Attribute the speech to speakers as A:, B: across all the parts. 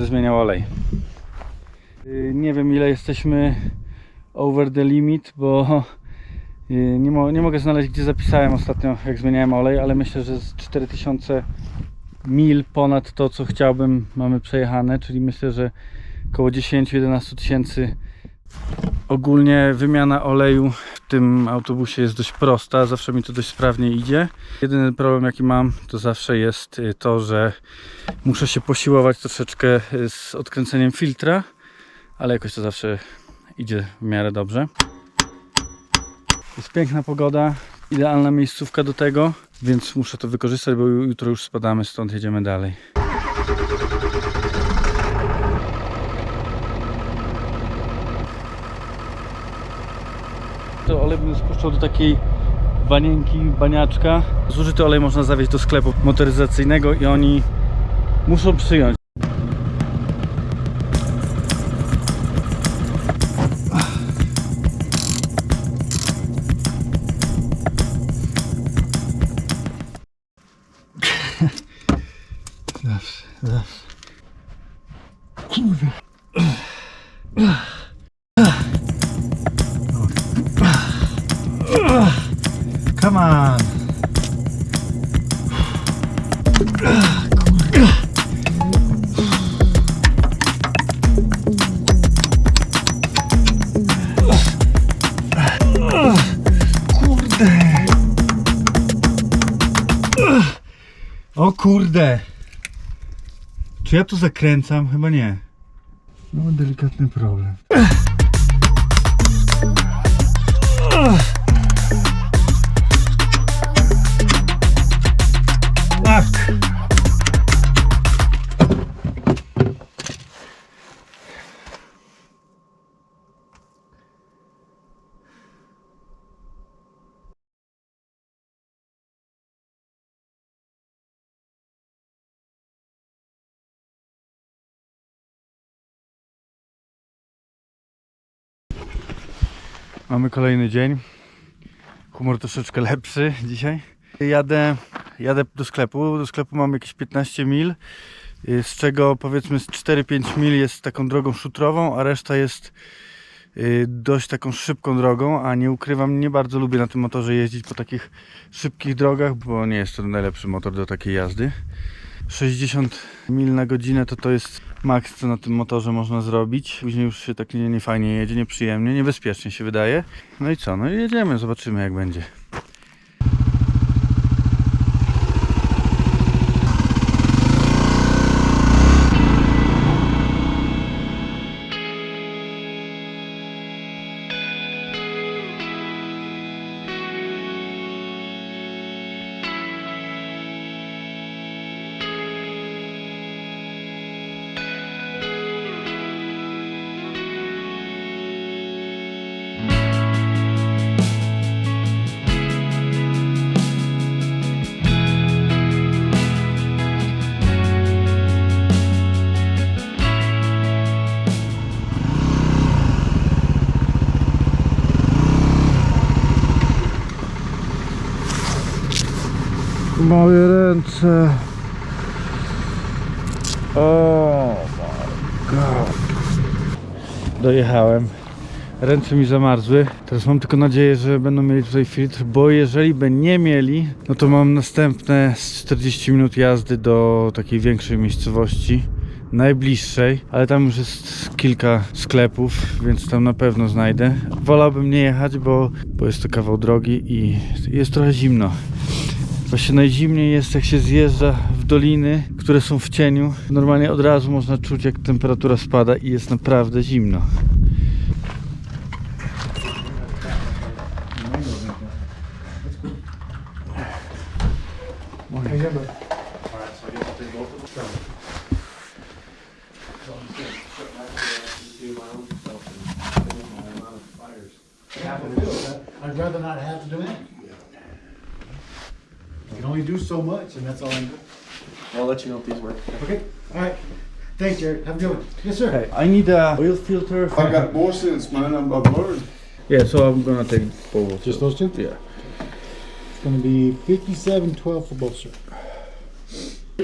A: będę zmieniał olej. Y, Nie wiem ile jesteśmy over the limit, bo y, nie, mo nie mogę znaleźć gdzie zapisałem ostatnio jak zmieniałem olej, ale myślę, że z 4000 mil ponad to co chciałbym mamy przejechane, czyli myślę, że około 10-11 tysięcy Ogólnie wymiana oleju w tym autobusie jest dość prosta, zawsze mi to dość sprawnie idzie. Jedyny problem jaki mam to zawsze jest y, to, że muszę się posiłować troszeczkę y, z odkręceniem filtra, ale jakoś to zawsze idzie w miarę dobrze. Jest piękna pogoda, idealna miejscówka do tego, więc muszę to wykorzystać, bo jutro już spadamy, stąd jedziemy dalej. To olej bym spuszczał do takiej banienki, baniaczka. Zużyty olej można zawieźć do sklepu motoryzacyjnego i oni muszą przyjąć. Kurde. Czy ja tu zakręcam? Chyba nie. No delikatny problem. Tak. Mamy kolejny dzień. Humor troszeczkę lepszy dzisiaj. Jadę, jadę do sklepu. Do sklepu mam jakieś 15 mil, y, z czego powiedzmy z 4-5 mil jest taką drogą szutrową, a reszta jest y, dość taką szybką drogą, a nie ukrywam, nie bardzo lubię na tym motorze jeździć po takich szybkich drogach, bo nie jest to najlepszy motor do takiej jazdy. 60 mil na godzinę to to jest maks, co na tym motorze można zrobić. Później już się tak nie, nie fajnie jedzie, nieprzyjemnie, niebezpiecznie się wydaje. No i co? No i jedziemy, zobaczymy jak będzie. Moje ręce. O my god. Dojechałem. Ręce mi zamarzły. Teraz mam tylko nadzieję, że będą mieli tutaj filtr, bo jeżeli by nie mieli, no to mam następne z 40 minut jazdy do takiej większej miejscowości. Najbliższej, ale tam już jest kilka sklepów, więc tam na pewno znajdę. Wolałbym nie jechać, bo, bo jest to kawał drogi i jest trochę zimno. Właśnie najzimniej jest jak się zjeżdża w doliny, które są w cieniu. Normalnie od razu można czuć jak temperatura spada i jest naprawdę zimno.
B: I'd only do so much, and that's all I do.
C: I'll let you know if these work.
B: Okay, all right. Thanks, Jared. Have a good one. Yes, sir.
A: Hey, I need a oil filter.
D: I got more sense, man. I'm a bird.
A: Yeah, so I'm gonna take both.
B: Just those two?
A: Yeah.
B: It's gonna be fifty-seven twelve for both, sir.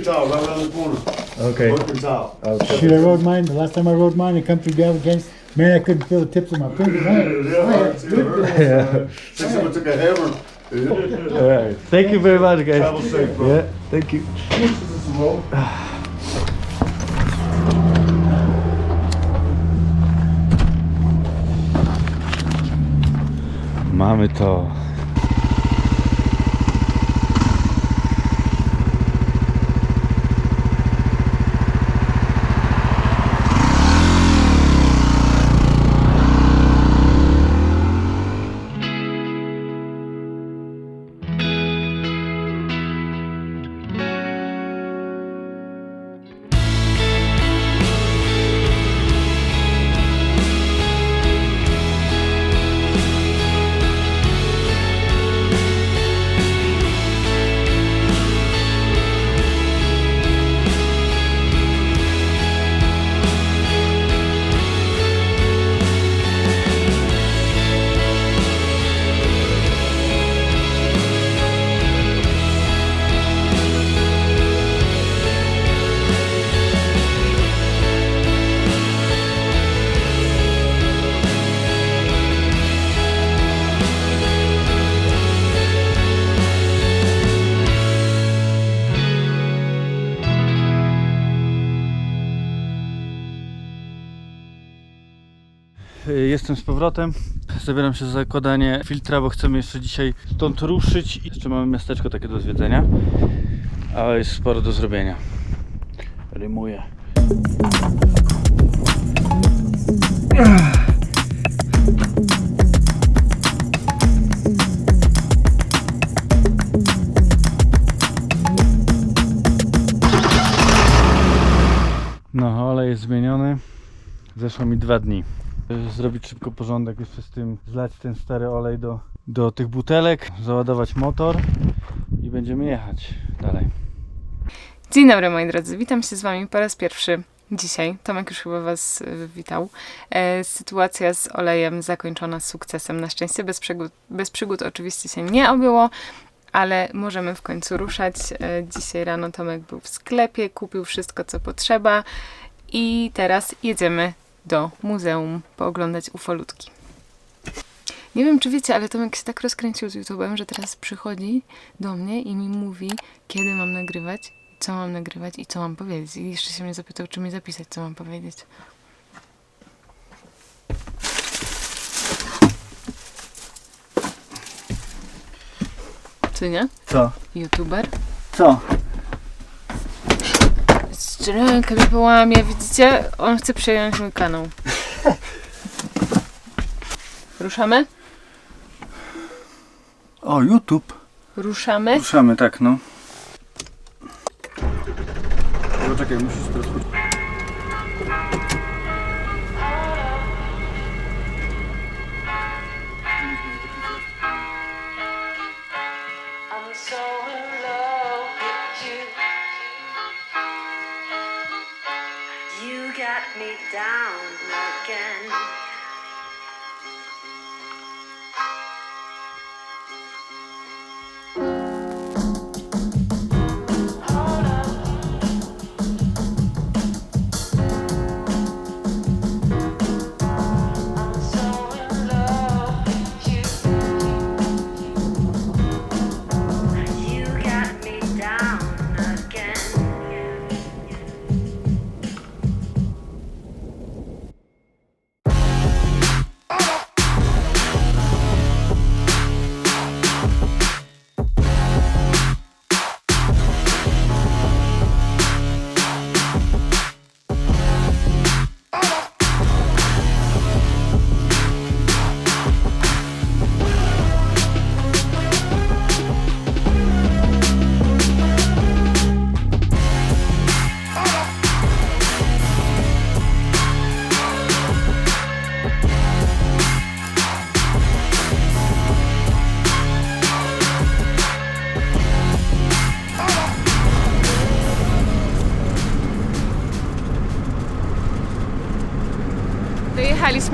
D: Tile, right around the corner.
A: Okej.
D: Working tile.
B: Shoot, I rode mine, the last time I rode mine, the country gravel games, man, I couldn't feel the tips of my fingers.
D: Yeah, I too. Yeah. Think someone took a hammer.
A: Alright. Thank you very much guys.
D: Travel safe, bro.
A: Yeah, thank you. Mamy to. Jestem z powrotem. Zabieram się za zakładanie filtra, bo chcemy jeszcze dzisiaj stąd ruszyć. Jeszcze mamy miasteczko takie do zwiedzenia. Ale jest sporo do zrobienia. Rymuję. No, olej jest zmieniony. Zeszło mi dwa dni. Y, Zrobić szybko porządek jeszcze z tym, zlać ten stary olej do, do tych butelek, załadować motor i będziemy jechać dalej.
E: Dzień dobry moi drodzy, witam się z Wami po raz pierwszy dzisiaj. Tomek już chyba Was y, witał. E, sytuacja z olejem zakończona sukcesem. Na szczęście bez przygód, bez przygód oczywiście się nie obyło, ale możemy w końcu ruszać. E, dzisiaj rano Tomek był w sklepie, kupił wszystko co potrzeba i teraz jedziemy do muzeum pooglądać ufolutki. Nie wiem, czy wiecie, ale Tomek się tak rozkręcił z YouTube'em, że teraz przychodzi do mnie i mi mówi, kiedy mam nagrywać, co mam nagrywać i co mam powiedzieć. I jeszcze się mnie zapytał, czy mi zapisać, co mam powiedzieć. Czy nie?
A: Co?
E: YouTuber?
A: Co?
E: Rękę mi połamie, widzicie? On chce przejąć mój kanał. Ruszamy?
A: O, YouTube.
E: Ruszamy?
A: Ruszamy, tak, no. Poczekaj, musisz teraz...
F: down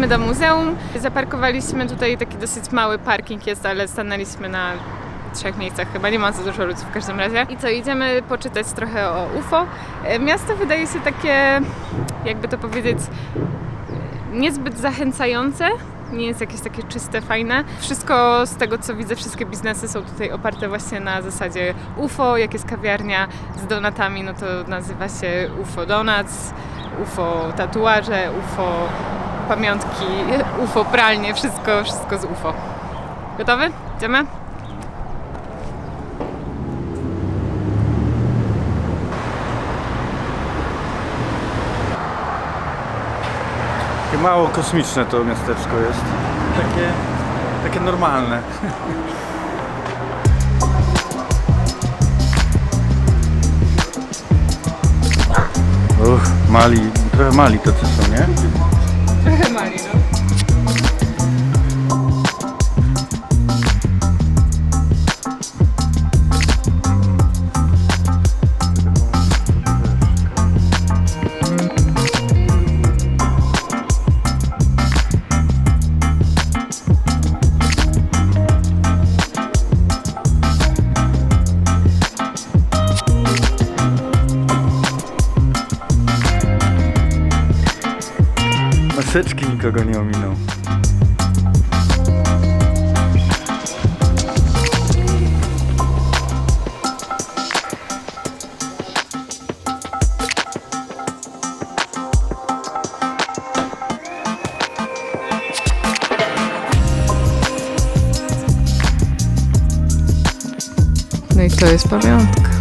E: Dojechaliśmy do muzeum, zaparkowaliśmy tutaj taki dosyć mały parking jest, ale stanęliśmy na trzech miejscach. Chyba nie ma za dużo ludzi w każdym razie. I co, idziemy poczytać trochę o UFO. E, Miasto wydaje się takie, jakby to powiedzieć, niezbyt zachęcające. Nie jest jakieś takie czyste, fajne. Wszystko z tego, co widzę, wszystkie biznesy są tutaj oparte właśnie na zasadzie UFO. Jak jest kawiarnia z donatami, no to nazywa się UFO Donuts, UFO tatuaże, UFO pamiątki, UFO pralnie, wszystko, wszystko z UFO. Gotowy? Idziemy?
A: Takie mało kosmiczne to miasteczko jest. Takie, takie normalne. Uch, mali, trochę mali tacy są, nie?
E: Trochę mali, no.
A: Maseczki nikogo nie ominą.
E: No i to jest pamiątka.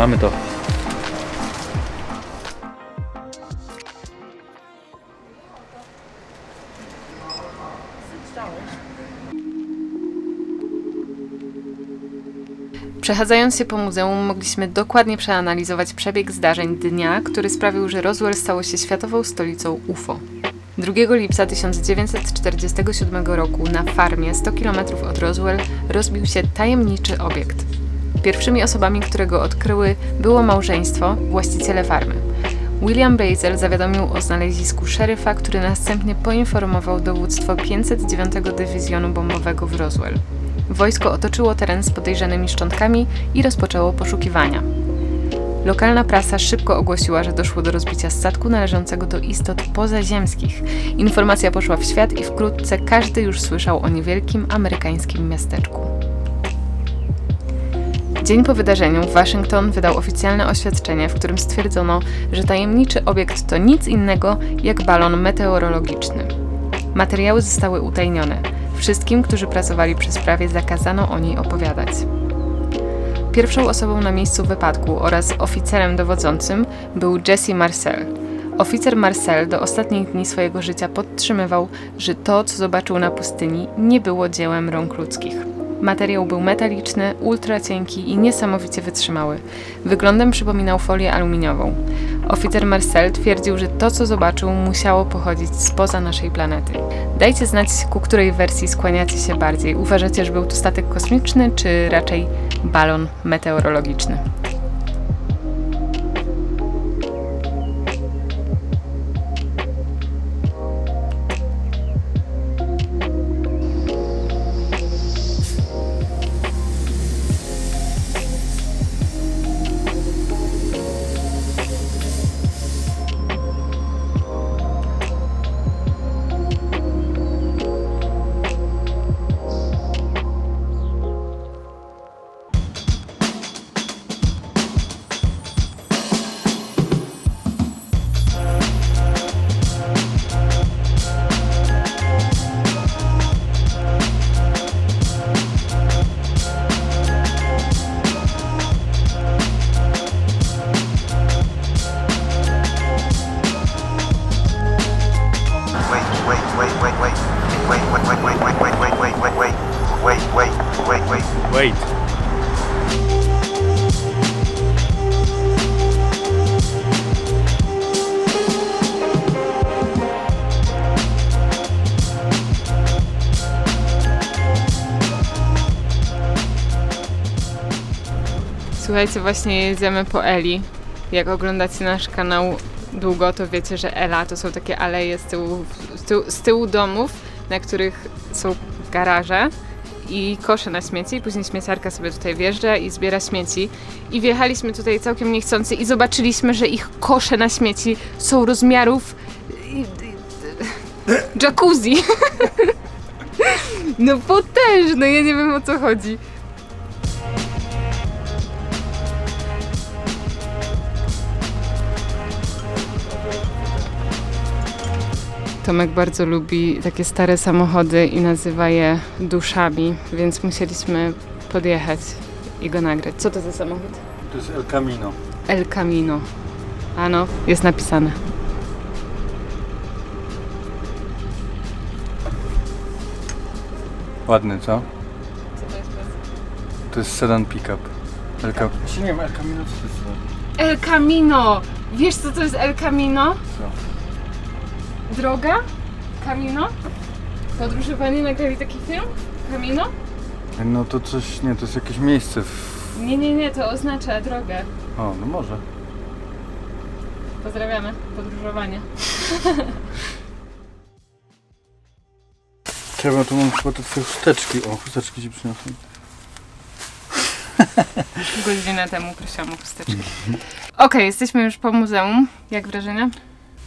A: Mamy to.
E: Przechadzając się po muzeum, mogliśmy dokładnie przeanalizować przebieg zdarzeń dnia, który sprawił, że Roswell stało się światową stolicą UFO. 2 lipca 1947 roku na farmie 100 km od Roswell rozbił się tajemniczy obiekt. Pierwszymi osobami, które go odkryły, było małżeństwo, właściciele farmy. William Basil zawiadomił o znalezisku szeryfa, który następnie poinformował dowództwo 509 Dywizjonu Bombowego w Roswell. Wojsko otoczyło teren z podejrzanymi szczątkami i rozpoczęło poszukiwania. Lokalna prasa szybko ogłosiła, że doszło do rozbicia statku należącego do istot pozaziemskich. Informacja poszła w świat i wkrótce każdy już słyszał o niewielkim amerykańskim miasteczku. Dzień po wydarzeniu Waszyngton wydał oficjalne oświadczenie, w którym stwierdzono, że tajemniczy obiekt to nic innego jak balon meteorologiczny. Materiały zostały utajnione. Wszystkim, którzy pracowali przy sprawie, zakazano o niej opowiadać. Pierwszą osobą na miejscu wypadku oraz oficerem dowodzącym był Jesse Marcel. Oficer Marcel do ostatnich dni swojego życia podtrzymywał, że to, co zobaczył na pustyni, nie było dziełem rąk ludzkich. Materiał był metaliczny, ultra cienki i niesamowicie wytrzymały. Wyglądem przypominał folię aluminiową. Oficer Marcel twierdził, że to, co zobaczył, musiało pochodzić spoza naszej planety. Dajcie znać, ku której wersji skłaniacie się bardziej. Uważacie, że był to statek kosmiczny, czy raczej balon meteorologiczny? Słuchajcie, właśnie jedziemy po Eli. Jak oglądacie nasz kanał długo, to wiecie, że Ela to są takie aleje z tyłu, z tyłu, z tyłu domów, na których są garaże i kosze na śmieci. Później śmieciarka sobie tutaj wjeżdża i zbiera śmieci. I wjechaliśmy tutaj całkiem niechcący i zobaczyliśmy, że ich kosze na śmieci są rozmiarów jacuzzi. No potężne, ja nie wiem o co chodzi. Tomek bardzo lubi takie stare samochody i nazywa je duszami, więc musieliśmy podjechać i go nagrać. Co to za samochód?
A: To jest El Camino.
E: El Camino. Ano, jest napisane.
A: Ładny, co?
E: Co to jest?
A: To jest sedan pickup. El Cam... Nie wiem, El Camino co to jest?
E: El Camino! Wiesz co to jest El Camino?
A: Co?
E: Droga? Camino? Podróżowanie nagrali taki film? Camino?
A: No to coś, nie, to jest jakieś miejsce w...
E: Nie, nie, nie, to oznacza drogę.
A: O, no może.
E: Pozdrawiamy. Podróżowanie.
A: Trzeba, tu mam chyba te twoje chusteczki. O, chusteczki ci przyniosłem.
E: Godzinę temu prosiłam o chusteczkę. Okej, jesteśmy już po muzeum. Jak wrażenia?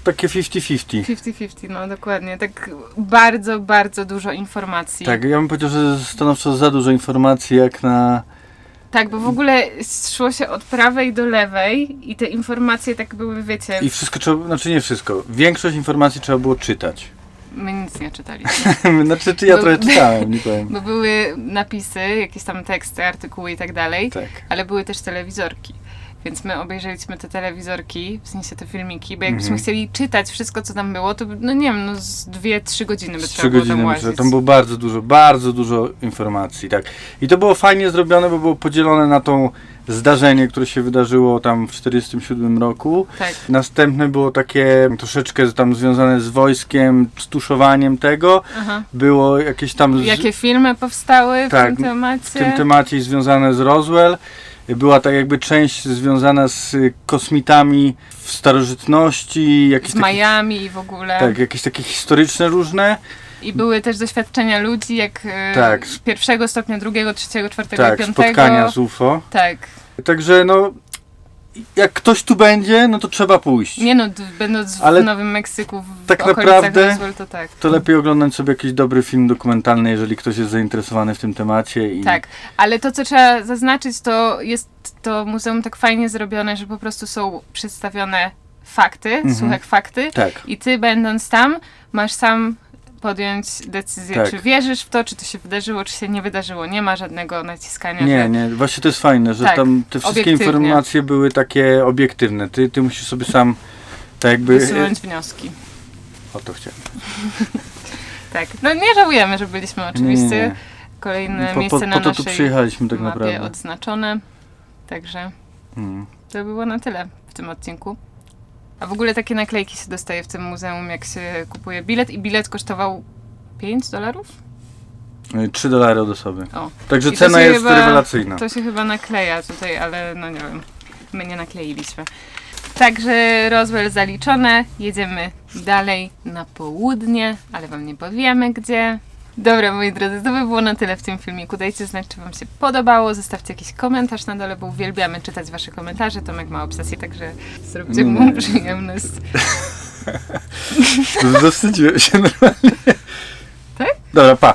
A: Takie 50-50.
E: 50-50, no dokładnie. Tak bardzo, bardzo dużo informacji.
A: Tak, ja bym powiedział, że stanowczo za dużo informacji jak na...
E: Tak, bo w ogóle szło się od prawej do lewej i te informacje tak były, wiecie,
A: I wszystko trzeba, znaczy nie wszystko. Większość informacji trzeba było czytać.
E: my nic nie czytaliśmy.
A: znaczy, czy ja
E: Bo-
A: trochę czytałem, nie powiem.
E: Bo były napisy, jakieś tam teksty, artykuły i tak dalej,
A: Tak.
E: ale były też telewizorki. Więc my obejrzeliśmy te telewizorki, w sensie te filmiki, bo jakbyśmy
A: Mhm.
E: chcieli czytać wszystko, co tam było, to no nie wiem, no z dwie, trzy godziny by
A: Z
E: trzeba
A: trzy
E: było
A: godziny
E: tam łazić.
A: Tam było bardzo dużo, bardzo dużo informacji, tak. I to było fajnie zrobione, bo było podzielone na to zdarzenie, które się wydarzyło tam w 47 roku.
E: Tak.
A: Następne było takie troszeczkę tam związane z wojskiem, z tuszowaniem tego.
E: Aha.
A: Było jakieś tam z,
E: Jakie filmy powstały w
A: Tak,
E: tym temacie?
A: w tym temacie związane z Roswell. Była ta jakby część związana z y, kosmitami w starożytności, jakieś
E: z
A: takie,
E: Miami i w ogóle.
A: tak, jakieś takie historyczne różne.
E: I były też doświadczenia ludzi, jak e,
A: Tak.
E: pierwszego stopnia, drugiego, trzeciego, czwartego
A: Tak,
E: piątego.
A: spotkania z UFO.
E: Tak.
A: Także no, jak ktoś tu będzie, no to trzeba pójść.
E: Nie no, będąc
A: Ale
E: w Nowym Meksyku, w
A: tak naprawdę
E: Roswell, to tak.
A: To lepiej oglądać sobie jakiś dobry film dokumentalny, jeżeli ktoś jest zainteresowany w tym temacie. I...
E: Tak, ale to co trzeba zaznaczyć, to jest to muzeum tak fajnie zrobione, że po prostu są przedstawione fakty,
A: Mhm.
E: suche fakty
A: Tak.
E: i ty będąc tam masz sam podjąć decyzję,
A: Tak.
E: czy wierzysz w to, czy to się wydarzyło, czy się nie wydarzyło. Nie ma żadnego naciskania,
A: Nie,
E: że
A: nie, właśnie to jest fajne, że
E: Tak,
A: tam te wszystkie informacje były takie obiektywne. Ty, ty musisz sobie sam tak jakby...
E: wysunąć wnioski.
A: O to chciałem.
E: Tak, no nie żałujemy, że byliśmy oczywiście.
A: Nie, nie, nie.
E: Kolejne
A: Po, po,
E: miejsce
A: po
E: na
A: to tu
E: naszej
A: przyjechaliśmy tak
E: mapie
A: naprawdę.
E: odznaczone. Także
A: Mm.
E: to było na tyle w tym odcinku. A w ogóle takie naklejki się dostaje w tym muzeum, jak się kupuje bilet i bilet kosztował 5 dolarów?
A: 3 dolary od osoby.
E: O.
A: Także
E: I
A: cena jest
E: chyba-
A: rewelacyjna.
E: To się chyba nakleja tutaj, ale no nie wiem. My nie nakleiliśmy. Także Roswell zaliczone. Jedziemy dalej na południe, ale wam nie powiemy gdzie. Dobra, moi drodzy, to by było na tyle w tym filmiku. Dajcie znać, czy wam się podobało. Zostawcie jakiś komentarz na dole, bo uwielbiamy czytać wasze komentarze. Tomek ma obsesję, także zróbcie mu
A: Nie.
E: przyjemność.
A: Zawstydziłem się normalnie.
E: Tak?
A: Dobra, pa.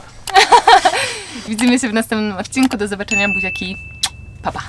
E: Widzimy się w następnym odcinku. Do zobaczenia, buziaki. Pa, pa.